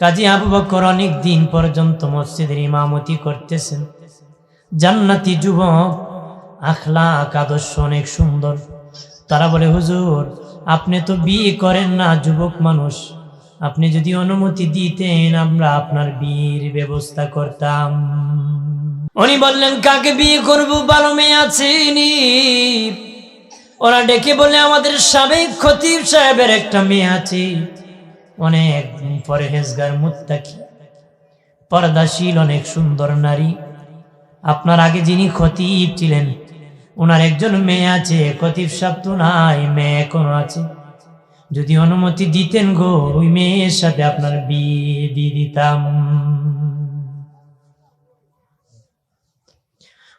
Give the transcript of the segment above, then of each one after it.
কাজী আবু বকর অনেক দিন পর্যন্ত মসজিদের ইমামতি করতেছেন। জান্নাতি যুবক, আখলাক আদর্শ অনেক সুন্দর। তারা বলে, হুজুর, আপনি তো বিয়ে করেন না, যুবক মানুষ। আপনি যদি অনুমতি দিতেন, আমরা আপনার বিয়ের ব্যবস্থা করতাম। উনি বললেন, কাকে বিয়ে করব? ভালো মেয়ে আছেনি ওরা ডেকে বলে, আমাদের সাবেক খতিব সাহেবের একটা মেয়ে আছে। অনেক পরহেজগার মুত্তাকি, পর্দাশীল অনেক সুন্দর নারী। আপনার আগে যিনি খতিব ছিলেন ওনার একজন মেয়ে আছে, খতিব সাহেব তো নাই, মেয়ে এখনও আছে। যদি অনুমতি দিতেন গো, ওই মেয়ের সাথে আপনার বিয়ে দিয়ে দিতাম।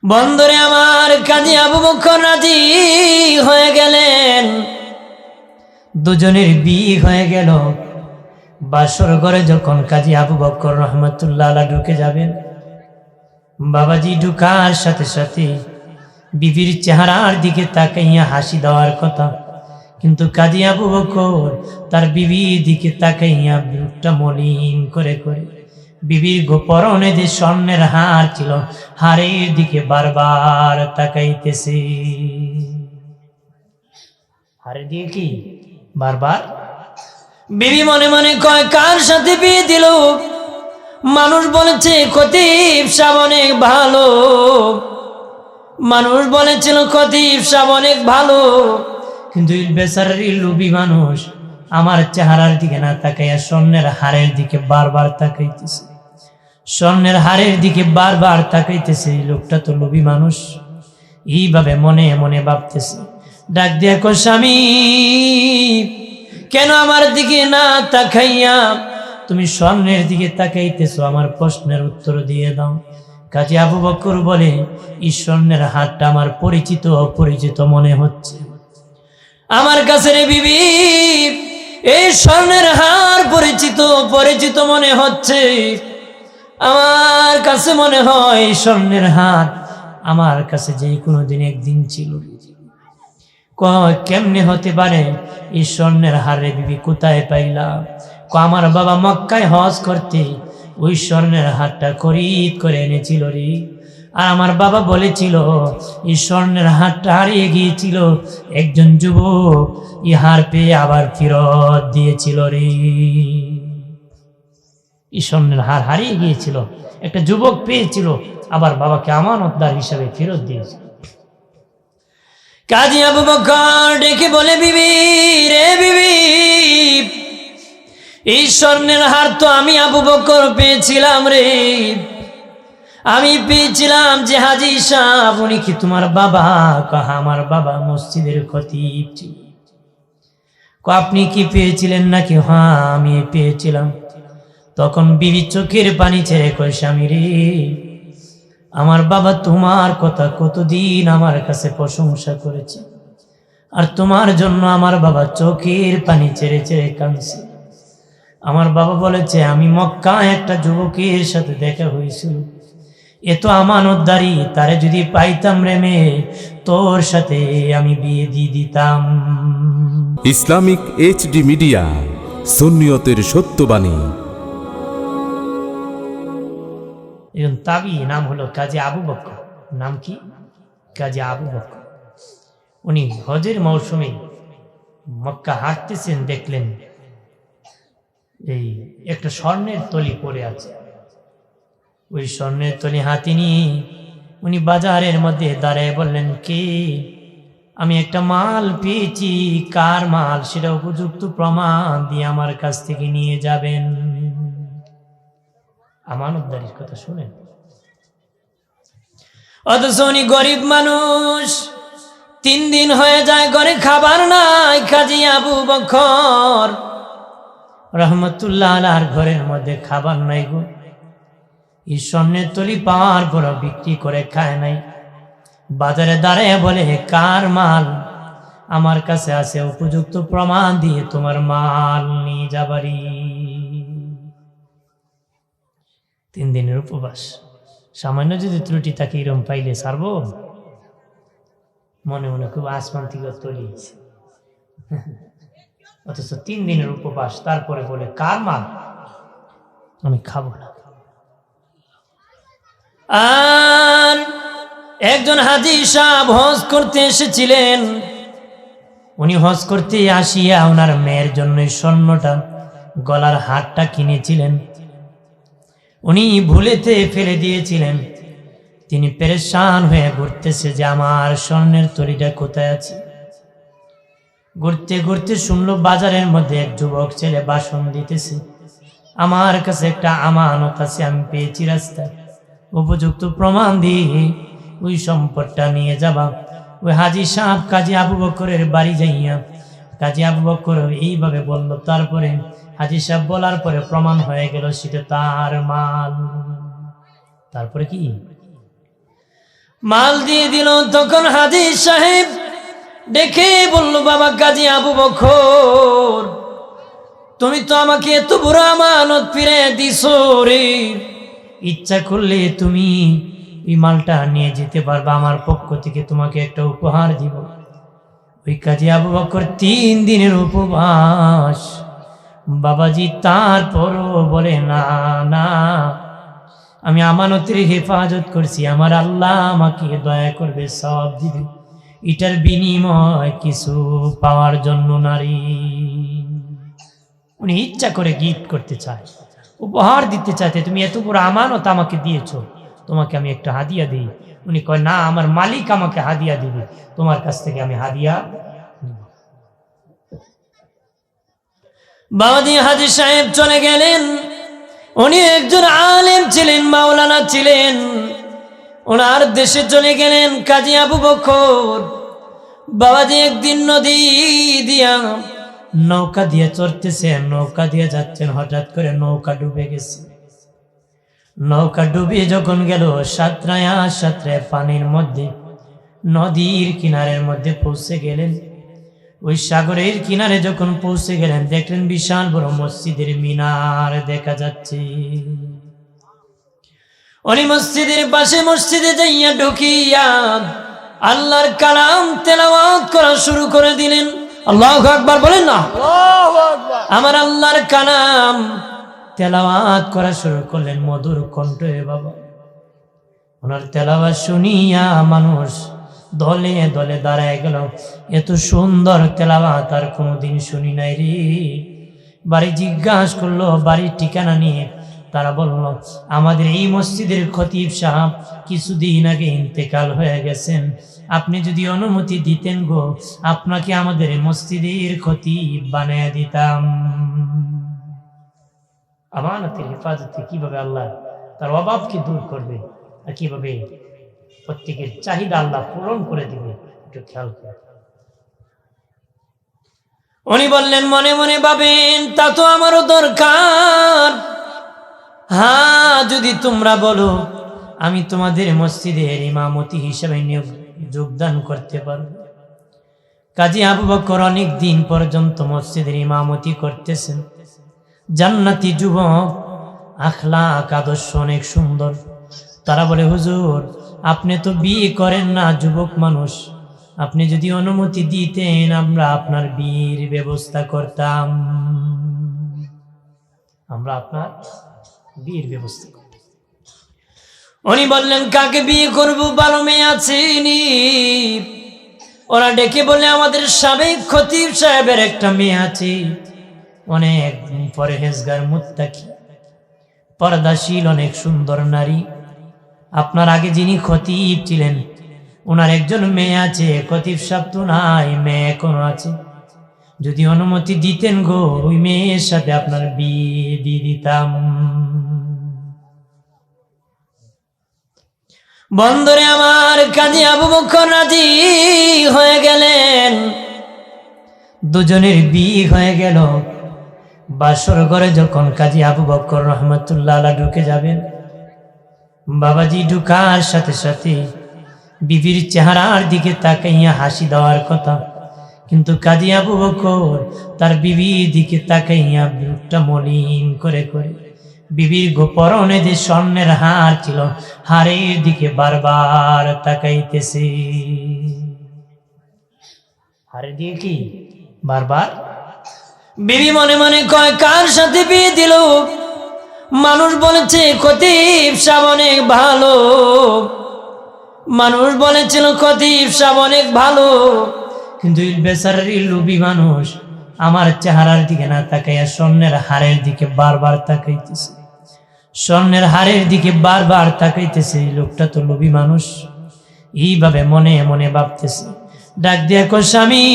বন্দরে আমার কাজী আবু বকর রাজি হয়ে গেলেন। দুজনের বিয়ে হয়ে গেল। বাসর ঘরে যখন কাজী আবু বকর রহমতুল্লাহ আলা ঢুকে যাবেন, বাবাজি ঢুকার সাথে সাথে বিবির চেহারার দিকে তাকাইয়া হাসি দেওয়ার কথা। কিন্তু কাজী আবু বকর তার বিবির দিকে তাকাইয়া বুকটা মলিন করে করে বিবির গোপরণে যে স্বর্ণের হার ছিল, হারের দিকে বারবার তাকাইতেছে। হারের দিকে কি? বারবার? বিবি মনে মনে কয়, কার সাথে বিয়ে দিল? মানুষ বলেছে, খতিব সাহ অনেক ভালো। মানুষ বলেছিল, খতিব সাহ অনেক ভালো। কিন্তু বেচারার লোভী মানুষ আমার চেহারার দিকে না তাকাইয়া স্বর্ণের হারের দিকে বারবার তাকাইতেছে। স্বর্ণের হারের দিকে বারবার তাকাইতেছে, এই লোকটা তো লোভী মানুষ। এইভাবে মনে মনে ভাবতেছে। ডাক দিয়া কো স্বামী কেন আমার দিকে না তাকাইয়া তুমি স্বর্ণের দিকে তাকাইতেছো? আমার প্রশ্নের উত্তর দিয়ে দাও। কাজী আবু বকর বলে, এই স্বর্ণের হাতটা আমার পরিচিত, অপরিচিত মনে হচ্ছে। আমার কাছে রে বিবি, এই স্বর্ণের হার পরিচিত পরিচিত মনে হচ্ছে। আমার কাছে মনে হয় স্বর্ণের হাত আমার কাছে যে কোনো দিন একদিন ছিল। কেমনে হতে পারে? এই স্বর্ণের হারে বিবি কোথায় পাইলাম ক আমার বাবা মক্কায় হজ করতে। ওই স্বর্ণের হারটা খরিদ করে এনেছিল রে। আর আমার বাবা বলেছিল এই স্বর্ণের হারটা হারিয়ে গিয়েছিল। একজন যুবক ই হার পেয়ে আবার ফেরত দিয়েছিল রে। এই স্বর্ণের হার হারিয়ে গিয়েছিল। একটা যুবক পেয়েছিল, আবার বাবাকে আমানতদার হিসাবে ফেরত দিয়েছিল কাজী আবু বকর ডেকে বলে, বিবি রে বিবি, এই স্বর্ণের হার তো আমি আবু বকর পেয়েছিলাম রে। আমি পেয়েছিলাম যে হাজি সাহ উনি কি তোমার বাবা? কাহা, আমার বাবা মসজিদের খতিব। আপনি কি পেয়েছিলেন নাকি? হ্যাঁ আমি পেয়েছিলাম। তখন বিবি চোখের পানি ছেড়ে কয়, স্বামী রে আমার বাবা তোমার কথা কতদিন আমার কাছে প্রশংসা করেছে। আর তোমার জন্য আমার বাবা চোখের পানি ছেড়ে ছেড়ে কাঁদছে। আমার বাবা বলেছে, আমি মক্কা একটা যুবকের সাথে দেখা হয়েছিল। এ তো আমানতদারি, তারে যদি পাইতাম রে মেয়ে তোর সাথে আমি বিয়ে দিয়ে দিতাম। ইসলামিক এইচডি মিডিয়া, সুন্নিয়তের সত্যবাণী। একজন তাবি, নাম হলো কাজী আবু বকর। নাম কি? কাজী আবু বকর। উনি হজের মৌসুমে মক্কা হাঁটতেছেন, দেখলেন এই একটা স্বর্ণের তলি পড়ে আছে। ওই স্বর্ণের তলি হাতি নিয়ে উনি বাজারের মধ্যে দাঁড়ায় বললেন, কে? আমি একটা মাল পেয়েছি, কার মাল? সেটা উপযুক্ত প্রমাণ দিয়ে আমার কাছ থেকে নিয়ে যাবেন। আমানতদারির কথা শুনেন। অথচ উনি গরিব মানুষ, তিন দিন হয়ে যায় ঘরে খাবার নাই কাজী আবু বখর রহমতুল্লাহ আলার ঘরের মধ্যে খাবার নাই গো। এই স্বর্ণের তলি পাওয়ার পর বিক্রি করে খায় নাই। বাজারে দাঁড়ায় বলে কার মাল? আমার কাছে আছে উপযুক্ত প্রমাণ দিয়ে তোমার মাল নিয়ে যাবারি তিন দিনের উপবাস। সামান্য যদি ত্রুটি থাকে, এরম পাইলে সারব মনে মনে খুব আসমান থেকে তলিয়েছে অথচ তিন দিনের উপবাস, তারপরে বলে, কার মাল? আমি খাব না। একজন হাজি সাহেব হজ করতে এসেছিলেন। উনি হজ করতে আসিয়া ওনার মেয়ের জন্য স্বর্ণটা, গলার হারটা কিনেছিলেন। উনি ভুলেতে ফেলে দিয়েছিলেন। তিনি পেরেশান হয়ে ঘুরতেছে যে আমার স্বর্ণের তরিটা কোথায় আছে? ঘুরতে ঘুরতে শুনলো বাজারের মধ্যে এক যুবক ছেলে বাসন দিতেছে। আমার কাছে একটা আমানত আছে, আমি পেয়েছি রাস্তায়। উপযুক্ত প্রমাণ দিয়ে ওই সম্পদটা নিয়ে যাবা। ওই হাজি সাহেব কাজী আবু বকরের বাড়ি যাইয়া কাজী আবু বকর এইভাবে বলল, তারপরে হাজি সাহেব বলার পরে প্রমাণ হয়ে গেল সেটা তার মাল। তারপরে কি? মাল দিয়ে দিল তখন হাজি সাহেব। দেখে বলল, বাবা কাজী আবু বখর তুমি তো আমাকে এত বড় আমানত ফিরে দিছো রে। ইচ্ছা করলে তুমি এই মালটা নিয়ে যেতে পারবে, আমার পক্ষ থেকে তোমাকে একটা উপহার দিব। ওই কাজে আবু বকর তিন দিনের উপবাস বাবাজি তারপরও বলে, না না, আমি আমানতের হেফাজত করছি। আমার আল্লাহ আমাকে দয়া করবে সব দিবে। এটার বিনিময় কিছু পাওয়ার জন্য নারী। উনি ইচ্ছা করে গিফট করতে চায়, উপহার দিতে চাইতে তুমি এত বড় আমানত আমাকে দিয়েছ, তোমাকে আমি একটা হাদিয়া দিই। উনি কয়, না, আমার মালিক আমাকে হাদিয়া দিবে। তোমার কাছ থেকে আমি হাদিয়া বাবাজি হাজি সাহেব চলে গেলেন। উনি একজন আলেম ছিলেন, মাওলানা ছিলেন। ওনার দেশে চলে গেলেন কাজী আবু বকর। বাবাজি একদিন নদী দিয়া নৌকা দিয়ে চড়তেছেন, নৌকা দিয়ে যাচ্ছেন, হঠাৎ করে নৌকা ডুবে গেছে। নৌকা ডুবে যখন গেল, সাঁতরায় সাঁতরায় পানির মধ্যে, নদীর কিনারের মধ্যে পৌঁছে গেলেন। ওই সাগরের কিনারে যখন পৌঁছে গেলেন দেখলেন বিশাল বড় মসজিদের মিনার দেখা যাচ্ছে। উনি মসজিদের পাশে মসজিদে যাইয়া ঢুকিয়া আল্লাহর কালাম তেলাওয়াত করা শুরু করে দিলেন। আল্লাহ আকবার বলেন না? আমার আল্লাহর কালাম তেলাওয়াত করা শুরু করলেন মধুর কণ্ঠে বাবা ওনার তেলাওয়াত শুনিয়া মানুষ দলে দলে দাঁড়ায় গেল। এত সুন্দর তেলাওয়াত আর কোনোদিন শুনি নাই রে। বাড়ি জিজ্ঞাসা করল, বাড়ির ঠিকানা নিয়ে। তারা বলল, আমাদের এই মসজিদের খতিব সাহাব কিছুদিন আগে ইন্তেকাল হয়ে গেছেন। আপনি যদি অনুমতি দিতেন গো, আপনাকে আমাদের মসজিদের খতিব বানিয়ে দিতাম। আমানতের হেফাজতে কীভাবে আল্লাহ তার অভাবকে দূর করবে আর কীভাবে প্রত্যেকের চাহিদা আল্লাহ পূরণ করে দিবে, একটু খেয়াল করে। উনি বললেন, মনে মনে ভাবেন, তা তো আমারও দরকার। হ্যাঁ যদি তোমরা বলো, আমি তোমাদের মসজিদের ইমামতি হিসেবে নিয়োগ, যোগদান করতে পারব। কাজী আবু বকর অনেক দিন পর্যন্ত মসজিদের ইমামতি করতেছেন। জান্নাতি যুবক, আখলাক, আদর্শ অনেক সুন্দর। তারা বলে, হুজুর আপনি তো বিয়ে করেন না, যুবক মানুষ। আপনি যদি অনুমতি দিতেন, আমরা আপনার বিয়ের ব্যবস্থা করতাম। আমরা আপনার বিয়ের ব্যবস্থা করতাম। উনি বললেন, কাকে বিয়ে করব? ভালো মেয়ে আছে ওরা ডেকে বলে আমাদের সাবেক খতিব সাহেবের একটা মেয়ে আছে। অনেক পরহেজগার, মুত্তাকি, পর্দাশীল, অনেক সুন্দর নারী। আপনার আগে যিনি খতিব ছিলেন ওনার একজন মেয়ে আছে, খতিব সাহেব তো নাই, মেয়ে এখনও আছে। যদি অনুমতি দিতেন গো, ওই মেয়ের সাথে আপনার বিয়ে দিয়ে দিতাম। বন্দরে আমার কাজী আবু বকর হয়ে গেলেন। দুজনের বিয়ে হয়ে গেল। বাসর ঘরে যখন কাজী আবু বকর রহমতুল্লাহ ঢুকে যাবেন বাবাজি ঢুকার সাথে সাথে বিবির চেহারার দিকে তাকাইয়া হাসি দেওয়ার কথা। কিন্তু কাজী আবু বকর তার বিবির দিকে তাকাইয়া বুকটা মলিন করে করে। বিবির গোপরণে যে স্বর্ণের হার ছিল, হারের দিকে বারবার তাকাইতেছে। হারের দিকে কি? বারবার? বিবি মনে মনে কয়, কার সাথে বিয়ে দিল? মানুষ বলেছে খতিব সাহ অনেক ভালো। মানুষ বলেছিল খতিব সাহ অনেক ভালো। কিন্তু বেচারার লোভী মানুষ আমার চেহারার দিকে না তাকাইয়া স্বর্ণের হারের দিকে বারবার তাকাইতেছে। স্বর্ণের হারের দিকে বারবার তাকাইতেছে এই লোকটা তো লোভী মানুষ। এইভাবে মনে মনে ভাবতেছে। ডাক দিয়া কো স্বামী,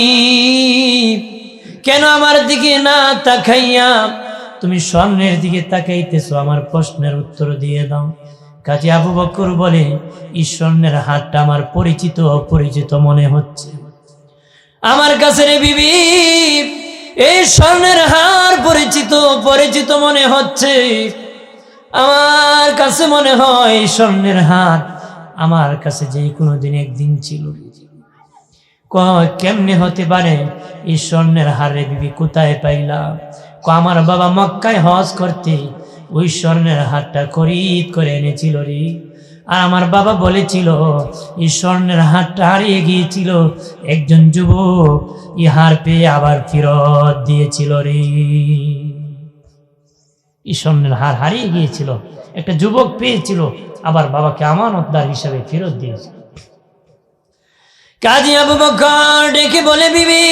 কেন আমার দিকে না তাকাইয়া তুমি স্বর্ণের দিকে তাকাইতেছো, আমার প্রশ্নের উত্তর দিয়ে দাও। কাজী আবু বকর বলে এই স্বর্ণের হাতটা আমার পরিচিত অপরিচিত মনে হচ্ছে। আমার কাছে রে বিবি, এই স্বর্ণের হার পরিচিত পরিচিত মনে হচ্ছে। আমার কাছে মনে হয়, এই স্বর্ণের হাত আমার কাছে যে কোনো দিন একদিন ছিল। কেমনে হতে পারে? এই স্বর্ণের হারে বিবি, কোথায় পাইলাম আমার বাবা মক্কায় হজ করতে। ওই স্বর্ণের হারটা খরিদ করে এনেছিল রে। আর আমার বাবা বলেছিল, এই স্বর্ণের হারটা হারিয়ে গিয়েছিল। একজন যুবক এই হার পেয়ে আবার ফেরত দিয়েছিল রে। এই স্বর্ণের হার হারিয়ে গিয়েছিল। একটা যুবক পেয়েছিল, আবার বাবাকে আমানতদার হিসাবে ফেরত দিয়েছিল কাজী আবু বকর ডেকে বলে, বিবি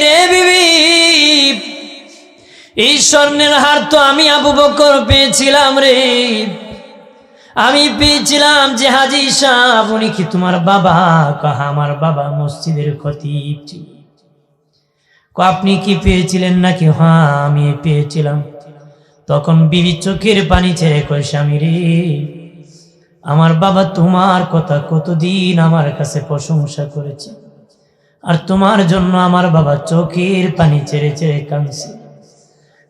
রে বিবি এই স্বর্ণের হার তো আমি আবু বকর পেয়েছিলাম রে। আমি পেয়েছিলাম যে হাজি সাহ উনি কি তোমার বাবা? কাহা, আমার বাবা মসজিদের খতিব আপনি কি পেয়েছিলেন নাকি? হ্যাঁ আমি পেয়েছিলাম। তখন বিবি চোখের পানি ছেড়ে কয়, স্বামী রে, আমার বাবা তোমার কথা কতদিন আমার কাছে প্রশংসা করেছে। আর তোমার জন্য আমার বাবা চোখের পানি ছেড়ে ছেড়ে কাঁদছে।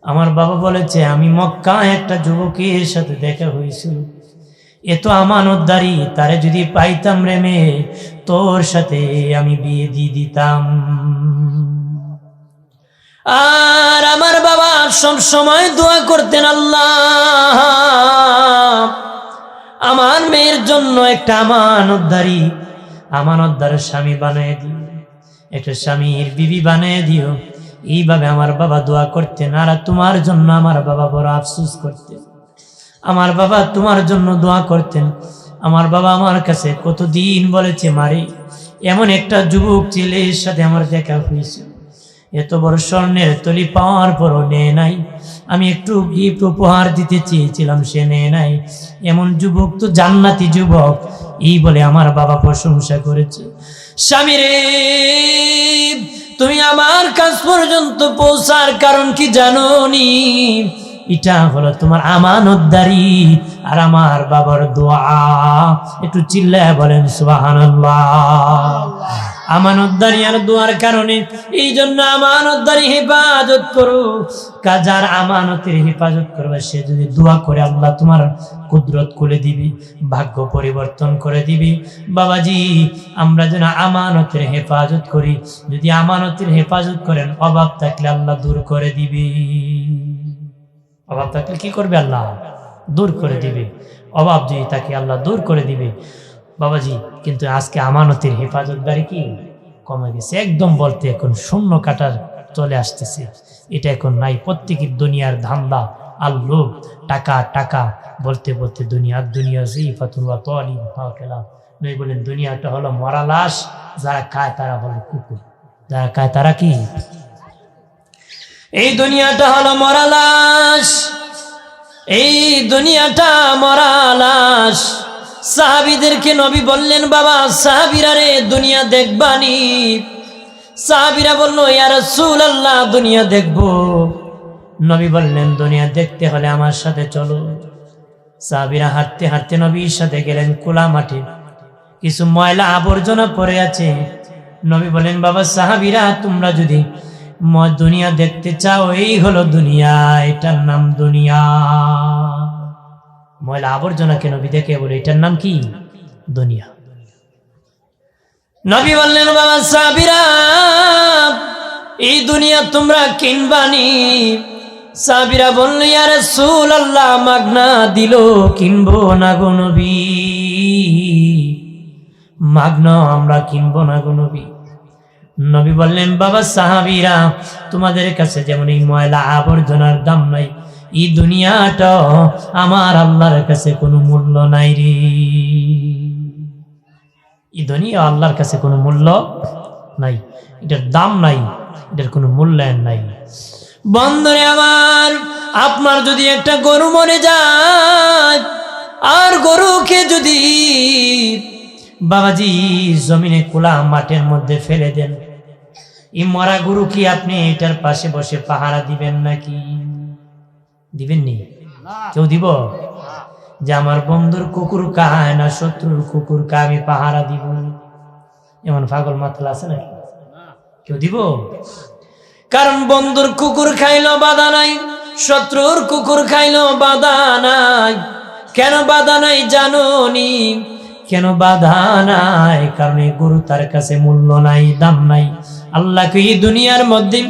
আমার বাবা বলেছে, আমি মক্কা একটা যুবকের সাথে দেখা হয়েছিল। এ তো আমানতদারি, তারে যদি পাইতাম রে মেয়ে, তোর সাথে আমি বিয়ে দিয়ে দিতাম। আর আমার বাবা সব সময় দোয়া করতেন, আল্লাহ, আমার মেয়ের জন্য একটা আমানতদারি আমানতদার স্বামী বানিয়ে দিও, একটা স্বামীর বিবি বানিয়ে দিও। এইভাবে আমার বাবা দোয়া করতেন আর তোমার জন্য আমার বাবা বড় আফসুস করতেন। আমার বাবা তোমার জন্য দোয়া করতেন। আমার বাবা আমার কাছে কতদিন বলেছে, মারে, এমন একটা যুবক ছেলের সাথে আমার দেখা হয়েছিল এত বড় স্বর্ণের তলি পাওয়ার পরও নেয় নাই। আমি একটু গিফট উপহার দিতে চেয়েছিলাম, সে নেয় নাই। এমন যুবক তো জান্নাতি যুবক, এই বলে আমার বাবা প্রশংসা করেছে। স্বামী রে তুমি আমার কাছ পর্যন্ত পৌঁছার কারণ কি জানো নি এটা হলো তোমার আমানতদারি আর আমার বাবার দোয়া। একটু চিল্লায় বলেন, সুবহানাল্লাহ। আমানতদারি আর দোয়ার কারণে এই জন্য আমানতদারি হেফাজত করো। কাজার আমানতের হেফাজত করবে, সে যদি দোয়া করে আল্লাহ তোমার কুদরত খুলে দিবি, ভাগ্য পরিবর্তন করে দিবি। বাবাজি, আমরা যেন আমানতের হেফাজত করি। যদি আমানতের হেফাজত করেন, অভাব থাকলে আল্লাহ দূর করে দিবি। অভাব থাকলে কি করবে আল্লাহ? দূর করে দিবে। অভাব যদি তাকে আল্লাহ দূর করে দিবে। বাবাজি, কিন্তু আজকে আমানতের হেফাজতদারি কি? কমে গেছে, একদম বলতে এখন শূন্য কাটার চলে আসতেছে। এটা এখন নাই, প্রত্যেকের দুনিয়ার ধান্দা আল্লো টাকা টাকা, বলতে বলতে দুনিয়া সেই ফাতুয়া তোয়ালি খেলাম নই বলেন দুনিয়াটা হলো মরা লাশ, যারা খায় তারা বলে কুকুর। যারা খায় তারা কি? এই দুনিয়াটা হলো মরা লাশ, এই দুনিয়াটা মরা লাশ। সাহাবিদেরকে নবী বললেন, বাবা, সাহাবিরা রে, দুনিয়া দেখবানি। সাহাবিরা বলল ইয়ার সুল আল্লাহ দুনিয়া দেখব। নবী বললেন, দুনিয়া দেখতে হলে আমার সাথে চলো। সাহাবিরা হাঁটতে হাঁটতে নবীর সাথে গেলেন কোলা মাঠে। কিছু ময়লা আবর্জনা পড়ে আছে। নবী বলেন বাবা, সাহাবিরা, তোমরা যদি দুনিয়া দেখতে চাও, এই হলো দুনিয়া, এটার নাম দুনিয়া। ময়লা আবর্জনাকে নবী দেখে বলে? এটার নাম কি? দুনিয়া। নবী বললেন, বাবা সাবিরা এই দুনিয়া তোমরা কিনবানি সাবিরা বললেন ইয়ারে সুল আল্লাহ মাগনা দিল, কিনবো না গো নবী। মাগনা আমরা কিনবো না গো নবী। নবী বললেন, বাবা সাহাবিরা, তোমাদের কাছে যেমন এই ময়লা আবর্জনার দাম নাই এই দুনিয়াটা আমার আল্লাহর কাছে কোনো মূল্য নাই রে। এই দুনিয়া আল্লাহর কাছে কোনো মূল্য নাই। এটার দাম নাই, এটার কোনো মূল্যায়ন নাই। বন্ধরে আমার, আপনার যদি একটা গরু মরে যায়, আর গরুকে যদি বাবাজি জমিনে খোলা মাঠের মধ্যে ফেলে দেন, এই মরা গরু কি আপনি এটার পাশে বসে পাহারা দিবেন নাকি? দিবেননি? কেউ দিব? যে আমার বন্ধুর কুকুর কাহায় না শত্রুর কুকুর কা আমি পাহারা দিব। এমন পাগল মাথাল আছে নাকি? কেউ দিব? কারণ বন্ধুর কুকুর খাইলো বাধা নাই শত্রুর কুকুর খাইলো বাধা নাই। কেন বাধা নাই জানো নি কেন বাধা নাই? কারণ এই গরু তার কাছে মূল্য নাই দাম নাই। আল্লাহকে এই দুনিয়ার মধ্যে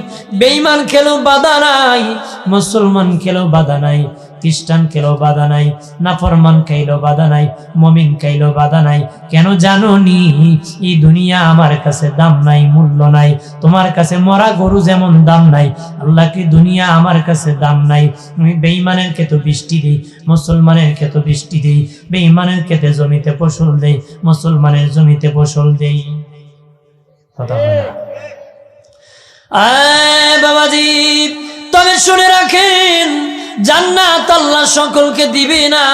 বেঈমান খেলো বাধা নাই, মুসলমান খেলো বাধা নাই, খ্রিস্টান খেলো বাধা নাই, নাফরমান খাইলো বাধা নাই, মমিন খাইলো বাধা নাই। কেন জানো নি? এই দুনিয়া আমার কাছে দাম নাই, মূল্য নাই, তোমার কাছে মরা গরু যেমন দাম নাই আল্লাহ কি দুনিয়া আমার কাছে দাম নাই। আমি বেঈমানের ক্ষেত্রে বৃষ্টি দিই, মুসলমানের ক্ষেত্রে বৃষ্টি দিই, বেঈমানের ক্ষেত্রে জমিতে ফসল দেই, মুসলমানের জমিতে ফসল দেই। কথা বাবাজি তবে শুনে রাখেন। জান্নাত আল্লাহ সকলকে দিবে না,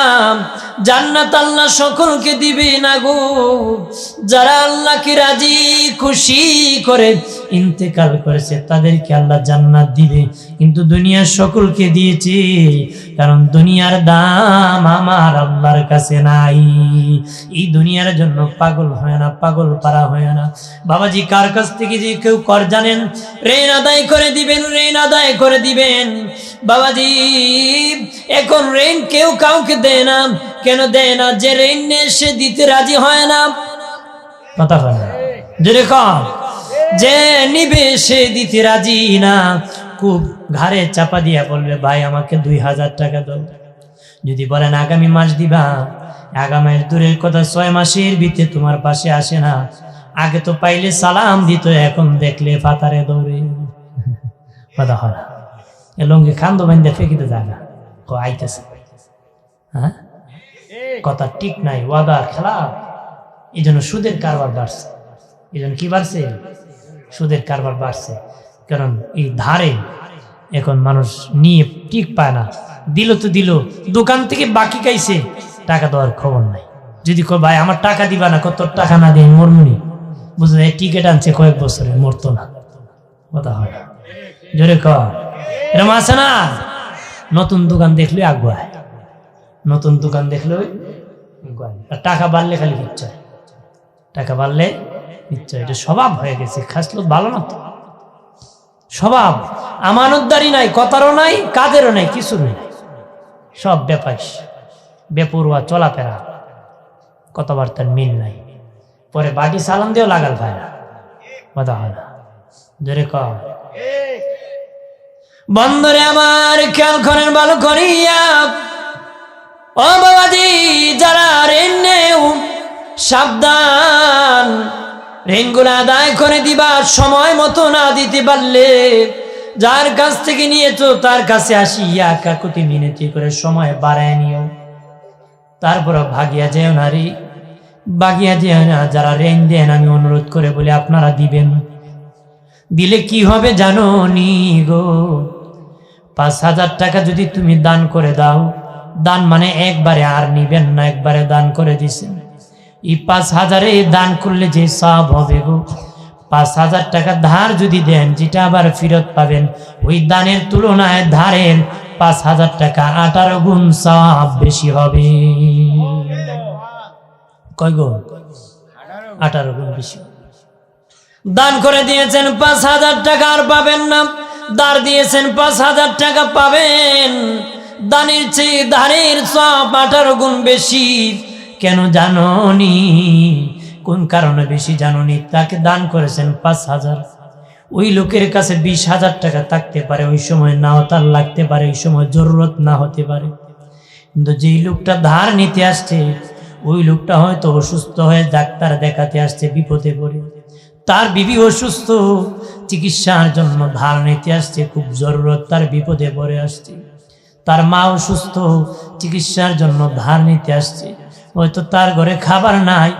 জান্নাত আল্লাহ সকলকে দিবে না গো। যারা আল্লাহকে রাজি, খুশি করে ইন্তেকাল করেছে, তাদেরকে আল্লাহ জান্নাত দিবে। কিন্তু দুনিয়ার সকলকে দিয়েছে, কারণ দুনিয়ার দাম আমার আল্লাহর কাছে নাই। এই দুনিয়ার জন্য পাগল হয় না, পাগল পারা হয় না। বাবাজি, কার কাছ থেকে যে কেউ কর জানেন? ঋণ আদায় করে দিবেন, ঋণ আদায় করে দিবেন। বাবাজি, এখন ঋণ কেউ কাউকে দেয় না। কেন দেয় না? যে ঋণ সে দিতে রাজি হয় না। কথা হয় না। যেরকম যে নিবে, সে দিতে রাজি না। খুব ঘাড়ে চাপা দিয়া বলবে, ভাই, আমাকে দুই হাজার টাকা দাও। যদি বলেন আগামী মাস দিবা। আগামী দূরের কথা ছয় মাসের ভিতরে তোমার পাশে আসে না। আগে তো পাইলে সালাম দিত, এখন দেখলে ফাতারে দৌড়ে। কথা হয় না। এ লঙ্গি খান্দ বান্ধে ফেঁকিতে যায় না ও আইতেছে। হ্যাঁ? কথা ঠিক নাই, ওয়াদা খেলা। এই জন্য সুদের কারবার বাড়ছে। এই জন্য কি বাড়ছে? সুদের কারবার বাড়ছে। কারণ এই ধারে এখন মানুষ নিয়ে ঠিক পায় না। দিল তো দিল, দোকান থেকে বাকি খাইছে, টাকা দেওয়ার খবর নাই। যদি কয়, ভাই, আমার টাকা দিবা না, কত টাকা না দিয়ে মরমুনি বুঝলে টিকিট আনছে কয়েক বছরে, মরতো না। কথা হয় না। জোরে ক এরম আছে না? নতুন দোকান দেখলে আগুয়ায়। নতুন দোকান দেখলে। আর টাকা বাড়লে খালি নিশ্চয় টাকা বাড়লে নিশ্চয় এটা স্বভাব হয়ে গেছে। খাসলো ভালো না তো। স্বভাব। আমানতদারি নাই, কথারও নাই কাদেরও নাই কিছু নেই। সব ব্যাপার বেপরুয়া, চলাফেরা। কথাবার্তার মিল নাই। পরে বাটি সালাম দিয়েও লাগাল ভাই না। কথা হয় না। জোরে কর বন্দরে আমার খেয়াল করেন ভালো করিয়া। ও বাবাজি, যারা ঋণ নেও, সাবধান। ঋণগুলো আদায় করে দিবার সময় মতো না দিতে পারলে যার কাছ থেকে নিয়েছো, তার কাছে আসিয়া কাকুতি মিনতি করে সময় বাড়ায় নিও। তারপর ভাগিয়া যেও না রে। বাগিয়া যেও না, যারা ঋণ দেন, আমি অনুরোধ করে বলে, আপনারা দিবেন। দিলে কি হবে জানো নি গো? পাঁচ হাজার টাকা যদি তুমি দান করে দাও, দান মানে একবারে আর নিবেন না, একবারে দান করে দিছেন। এই পাঁচ হাজারে দান করলে যে সব হবে গো। পাঁচ হাজার টাকা ধার যদি দেন, যেটা আবার ফেরত পাবেন, ওই দানের তুলনায় ধারের পাঁচ হাজার টাকা আঠারো গুণ সব বেশি হবে। কয় গো? আঠারো গুণ বেশি। দান করে দিয়েছেন, পাঁচ হাজার টাকা আর পাবেন না। দার দিয়েছেন, পাঁচ হাজার টাকা পাবেন। দানের চেয়ে ধারের সব আঠারো গুণ বেশি। কেন জাননি? কোন কারণে বেশি জাননি? তাকে দান করেছেন পাঁচ হাজার। ওই লোকের কাছে বিশ হাজার টাকা থাকতে পারে, ওই সময় নাও তার লাগতে পারে, ওই সময় জরুরত না হতে পারে। কিন্তু যেই লোকটা ধার নিতে আসছে, ওই লোকটা হয়তো অসুস্থ হয়ে ডাক্তার দেখাতে আসছে, বিপদে পড়ে। তার বিবি অসুস্থ, চিকিৎসার জন্য ধার নিতে আসছে, খুব জরুরত, তার বিপদে পড়ে আসছে। তার মা অসুস্থ, চিকিৎসার জন্য ধার নিতে আসছে। হয়তো তার ঘরে খাবার নাই,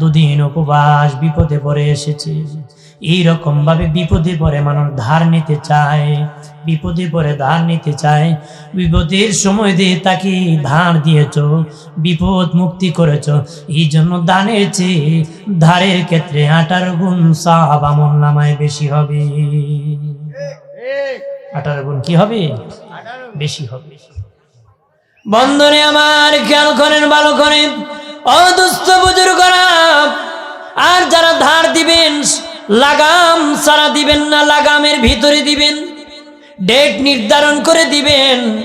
দুদিন উপবাস বিপদে পড়ে এসেছে। এই রকম ভাবে বিপদে পড়ে মানুষ ধার নিতে চায়, বিপদে পড়ে ধার নিতে চায়। বিপদের সময় দিয়ে তাকে ধার দিয়েছ, বিপদ মুক্তি করেছ। এই জন্য দানের চেয়ে ধারের ক্ষেত্রে আঠারো গুণ সাহাব আমল নামায় বেশি হবে। আঠারো গুণ কি হবে? বেশি হবে। বন্ধনে আমার খেয়াল করেন, ভালো করেন। অদুস্থ বুজুর্গরা, আর যারা ধার দিবেন লাগাম সারা দিবেন না, লাগামের ভিতরে দিবেন। ডেট নির্ধারণ করে দিবেন।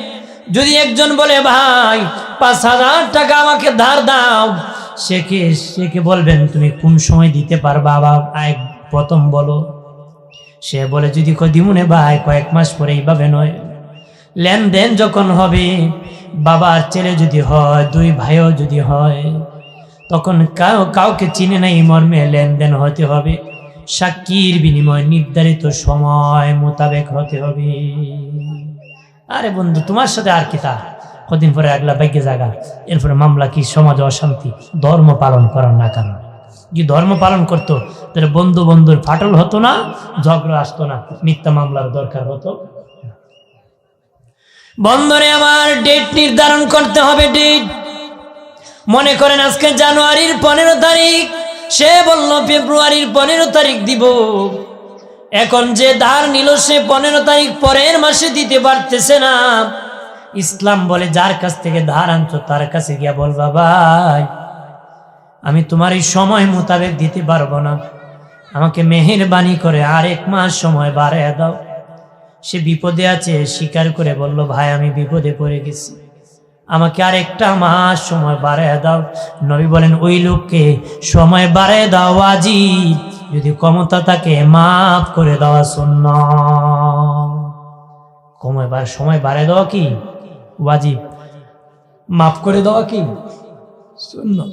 যদি একজন বলে, ভাই, পাঁচ হাজার টাকা আমাকে ধার দাও। সেকে সেকে বলবেন, তুমি কোন সময় দিতে পারবা? আবার এক প্রথম বলো। সে বলে, যদি কদিমুনে ভাই, কয়েক মাস পরে এইভাবে নয়। লেনদেন যখন হবে, বাবার ছেলে যদি হয়, দুই ভাইও যদি হয়, তখন কাউকে চিনে নাই মর্মে লেনদেন হতে হবে। সাক্ষীর বিনিময় নির্ধারিত সময় মোতাবেক হতে হবে। আরে বন্ধু, তোমার সাথে আর কি তা? কদিন পরে আগলা বাইকে জায়গা এরপরে মামলা কি? সমাজ অশান্তি? ধর্ম পালন করার না কারণ। যদি ধর্ম পালন করতো, তাহলে বন্ধু বন্ধুর ফাটল হতো না, ঝগড়া আসতো না, মিথ্যা মামলার দরকার হতো বন্ধরে, আমার ডেট নির্ধারণ করতে হবে ডেট মনে করেন আজকে জানুয়ারির পনেরো তারিখ। সে বলল, ফেব্রুয়ারির পনেরো তারিখ দিব। এখন যে ধার নিল সে পনেরো তারিখ পরের মাসে দিতে পারতেছে না। ইসলাম বলে, যার কাছ থেকে ধার আনছো, তার কাছে গিয়া বলবা ভাই আমি তোমার এই সময় মোতাবেক দিতে পারব না। আমাকে মেহেরবানি করে আর এক মাস সময় বাড়াইয়া দাও। সে বিপদে আছে, স্বীকার করে বলল, ভাই, আমি বিপদে পড়ে গেছি। আমাকে আর একটা মাস সময় বাড়ায় দাও। নবী বলেন, ওই লোককে সময় বাড়ায় দাও আজি যদি ক্ষমতা তাকে মাফ করে দেওয়া শূন্য বার সময় বাড়ায় দেওয়া কি? ওয়াজিব। মাফ করে দেওয়া কি? শূন্য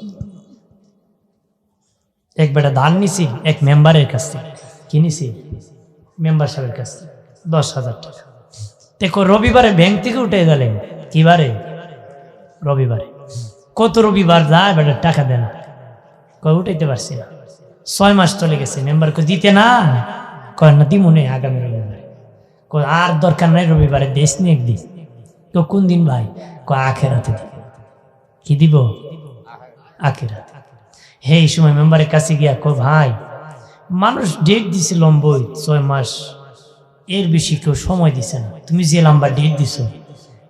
এক বেটা ধান নিছি, এক মেম্বারের কাছ থেকে। কি নিছি? মেম্বার সাহেবের কাছ থেকে। দশ হাজার টাকা। দেখো, রবিবারে ব্যাংক থেকে উঠে গেলেন কিবারে রবিবারে। কত রবিবার যায়, বেটা টাকা দেন কয়, উঠাইতে পারছি না। ছয় মাস চলে গেছে মেম্বার মেম্বারকে দিতে না। কয়, না দিমুনে আগামী রবিবারে। কয়, আর দরকার নাই রবিবারে, দেশ নিয়ে একদিন। তো কোন দিন ভাই? কয়, আখেরাতে দিবে। কি দিব? আখেরাতে। হে, এই সময় মেম্বারের কাছে গিয়া কয়, ভাই, মানুষ ডেট দিছে লম্বই, ছয় মাস। এর বেশি কেউ সময় দিছে না। তুমি যে লম্বা ডেট দিছো,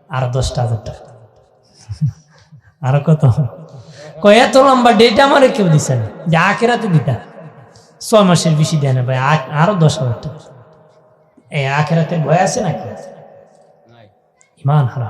আর দশটা হাজার টাকা। আর কত? কয় এত লম্বা ডেট আমার কেউ দিছে না। যে আখেরাতে দিতা। ছয় মাসের বেশি দেয় না ভাই আরও দশ হাজার টাকা। এই আখেরাতে ভয় আছে নাকি? ইমান হারা